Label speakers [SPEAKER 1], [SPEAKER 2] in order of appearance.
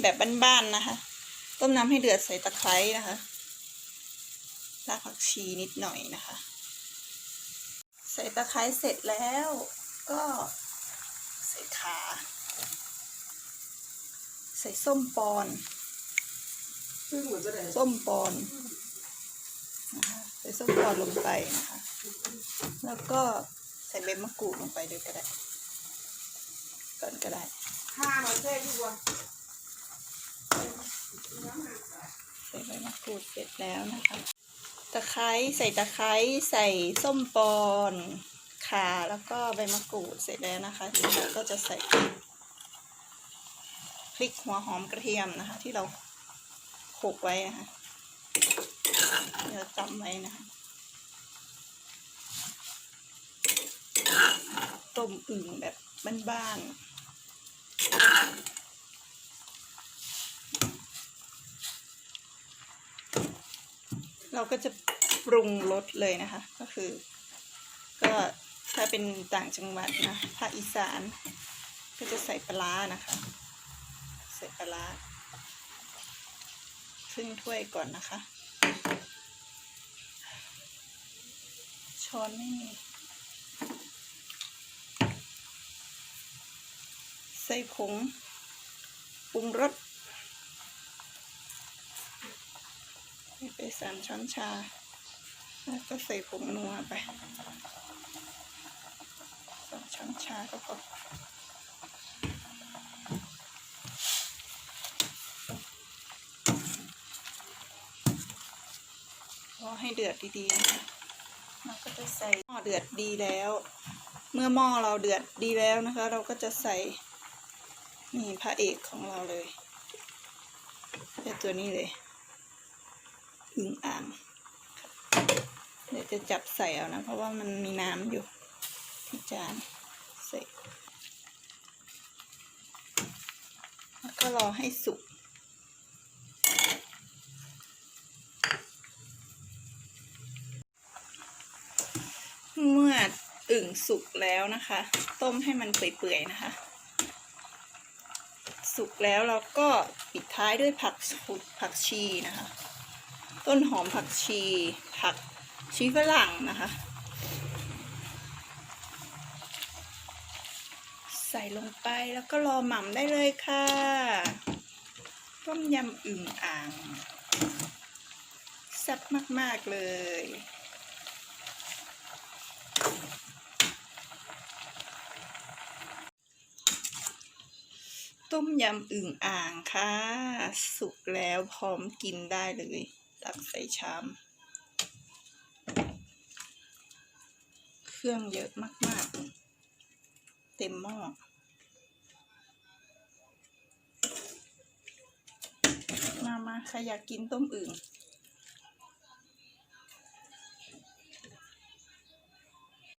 [SPEAKER 1] แบบบ้านๆนะคะ ต้มน้ำให้เดือดใส่ตะไคร้นะคะรากผักชีนิดหน่อยนะคะ ใส่ตะไคร้เสร็จแล้วก็ใส่ขา ใส่ส้มปอน
[SPEAKER 2] ซึ่งเหมือนจะได้
[SPEAKER 1] ส้มปอนนะคะใส่ส้มปอนลงไปนะคะ แล้วก็ใส่ใบมะกรูดลงไปด้วยก็ได้ก่อนก็ได้
[SPEAKER 2] ข้ามาแท้ดีกว่า
[SPEAKER 1] ใส่ใบ มะกรูดเสร็จแล้วนะคะ ตะไคร้ใส่ตะไคร้ใส่ส้มปอนข่าแล้วก็ใบมะกรูดเสร็จแล้วนะคะทีนี้เราก็จะใส่พริกหัวหอมกระเทียมนะคะ ที่เราโขลกไว้นะคะเดี๋ยวจำไว้นะคะต้มอึ่งแบบบ้านๆ เราก็จะปรุงรสเลยนะคะ ก็คือ ก็ถ้าเป็นต่างจังหวัดนะภาคอีสาน ก็จะใส่ปลาร้านะคะ ใส่ปลาร้าครึ่งถ้วยก่อนนะคะ ช้อนไม่มีใส่ผงปรุงรสใส่ ไปสามช้อนชา แล้วก็ใส่ผงนัวไปสองช้อนชาก็พอรอให้เดือดดีๆนะคะเราก็จะใส่หม้อเดือดดีแล้ว เมื่อหม้อเราเดือดดีแล้วนะคะ เราก็จะใส่นี่พระเอกของเราเลยเป็นตัวนี้เลยึงอ่างเดี๋ยวจะจับใส่เอานะ เพราะว่ามันมีน้ำอยู่ที่จานใส่แล้วก็รอให้สุกเมื่ออึ่งสุกแล้วนะคะ ต้มให้มันเปื่อยๆนะคะ สุกแล้วเราก็ปิดท้ายด้วยผักผักชีนะคะ ต้นหอมผักชี ผักชีฝรั่งนะคะ ใส่ลงไปแล้วก็รอหม่ำได้เลยค่ะ ต้มยำอึ่งอ่างแซ่บมาก ๆ เลยต้มยำอึ่งอ่างค่ะ สุกแล้วพร้อมกินได้เลย ตักใส่ชาม เครื่องเยอะมาก ๆ เต็มหม้อมามาใครอยากกินต้มอึ่ง